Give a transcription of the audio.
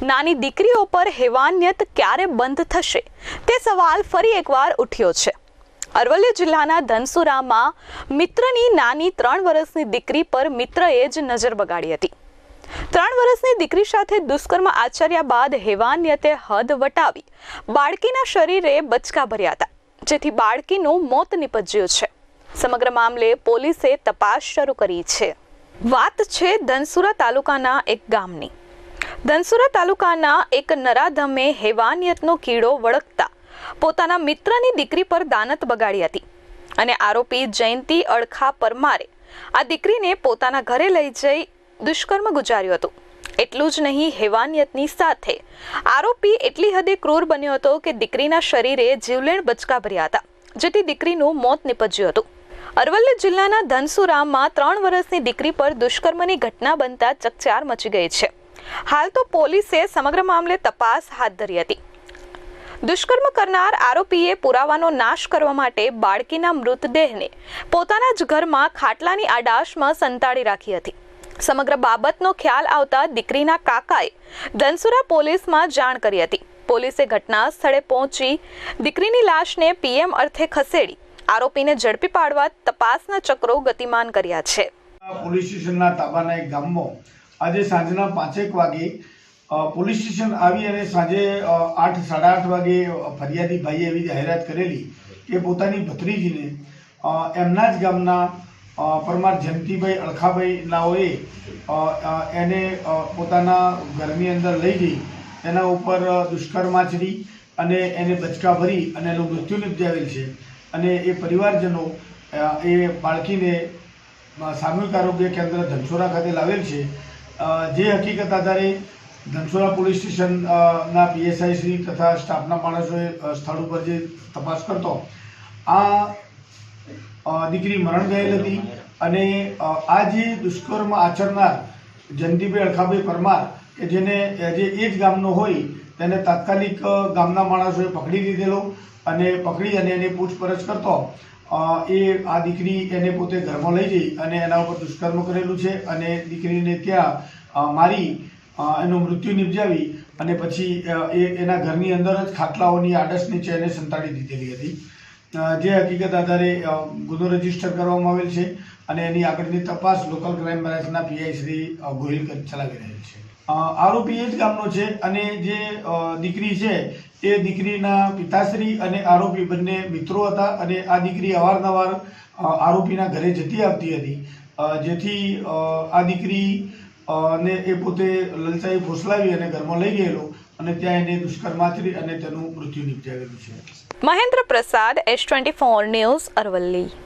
નાની દીકરીઓ પર હેવાનિયત ક્યારે બંધ થશે? તે સવાલ ફરી એકવાર ઉઠ્યો છે. અરવલ્લી જિલ્લાના ધનસુરામાં મિત્રની નાની ત્રણ વર્ષની દીકરી પર મિત્રએ જ નજર બગાડી હતી. ત્રણ વર્ષની દીકરી સાથે દુષ્કર્મ આચર્યા બાદ હેવાનિયતે હદ વટાવી. બાળકીના શરીરે બચકા ભર્યા હતા, જેથી બાળકીનું મોત નિપજ્યું છે. સમગ્ર મામલે પોલીસે તપાસ શરૂ કરી છે. વાત છે ધનસુરા તાલુકાના એક ગામની. ધનસુરા તાલુકાના એક નરાધમે હેવાનિયતનો કીડો વળગતા પોતાના મિત્રની દીકરી પર દાનત બગાડી હતી અને આરોપી જયંતી અળખા પરમારે આ દીકરીને પોતાના ઘરે લઈ જઈ દુષ્કર્મ ગુજાર્યું હતું. એટલું જ નહીં, હેવાનિયતની સાથે આરોપી એટલી હદે ક્રૂર બન્યો હતો કે દીકરીના શરીરે જીવલેણ બચકા ભર્યા હતા, જેથી દીકરીનું મોત નિપજ્યું હતું. અરવલ્લી જિલ્લાના ધનસુરામાં ત્રણ વર્ષની દીકરી પર દુષ્કર્મની ઘટના બનતા ચકચાર મચી ગઈ છે. હાલ તો પોલીસે સમગ્ર મામલે તપાસ હાથ ધરી હતી. દુષ્કર્મ કરનાર આરોપીએ પુરાવાનો નાશ કરવા માટે બાળકીના મૃતદેહને પોતાના જ ઘરમાં ખાટલાની આડાશમાં સંતાડી રાખી હતી. સમગ્ર બાબતનો ખ્યાલ આવતા દીકરીના કાકાએ ધનસુરા પોલીસમાં જાણ કરી હતી. પોલીસે ઘટના સ્થળે પહોંચી દીકરીની લાશને પીએમ અર્થે ખસેડી આરોપીને ઝડપી પાડવા તપાસના ચક્રો ગતિમાન કર્યા છે. પોલીસ સ્ટેશનના તાબાના એક ગામમાં આજે સાંજના પાંચેક વાગે પોલીસ સ્ટેશન આવી અને સાંજે આઠ, સાડા આઠ વાગે ફરિયાદી ભાઈએ એવી જાહેરાત કરેલી કે પોતાની ભત્રીજીને એમના જ ગામના પરમાર જયંતિભાઈ અળખાભાઈ નાઓએ એને પોતાના ઘરની અંદર લઈ જઈ, એના ઉપર દુષ્કર્મ આચરી અને એને બચકા ભરી અને એનું મૃત્યુ નિપજાવેલ છે. અને એ પરિવારજનો એ બાળકીને સામૂહિક આરોગ્ય કેન્દ્ર ધનસોરા ખાતે લાવેલ છે. જે હકીકત આધારે ધનસુરા પોલીસ સ્ટેશનના પીએસઆઈ શ્રી તથા સ્ટાફના માણસોએ સ્થળ ઉપર જે તપાસ કરતો, આ દીકરી મરણ ગયેલ હતી અને આ જે દુષ્કર્મ આચરનાર જયંતિભાઈ અળખાભાઈ પરમાર કે જેને, જે એ જ ગામનો હોય, તેને તાત્કાલિક ગામના માણસોએ પકડી લીધેલો અને પકડી અને એની પૂછપરછ કરતો. એ આ દીકરી એને પોતે ઘરમાં લઈ જઈ અને એના ઉપર દુષ્કર્મ કરેલું છે અને દીકરીને ત્યાં મારી એનું મૃત્યુ નિપજાવી અને પછી એ એના ઘરની અંદર જ ખાટલાઓની આડસ નીચે એને સંતાડી દીધેલી હતી. જે હકીકત આધારે ગુનો રજિસ્ટર કરવામાં આવેલ છે અને એની આગળની તપાસ લોકલ ક્રાઇમ બ્રાન્ચના પીઆઈ શ્રી ગોહિલ ચલાવી રહેલ છે. આરોપી એ જ ગામનો છે અને જે દીકરી છે એ દીકરીના પિતાશ્રી અને આરોપી બંને મિત્રો હતા અને આ દીકરી અવારનવાર આરોપીના ઘરે જતી આવતી હતી. જેથી આ દીકરી ને એ પોતે લલચાઈ ફોસલાવી અને ઘરમાં લઈ ગયેલો અને ત્યાં એને દુષ્કર્મ આચરી અને તેનું મૃત્યુ નિપજાવેલું છે. Mahendra Prasad S twenty four news Aravalli.